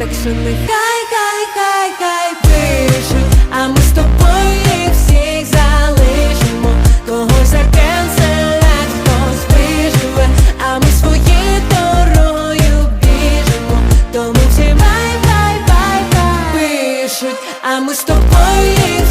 так що нехай, хай, хай, хай пишуть, а ми з тобою їх всіх залишимо, когось закенселять, хтось виживе, а ми своєю дорогою біжимо, тому всі бай, бай, бай, бай пишуть, а ми з тобою їх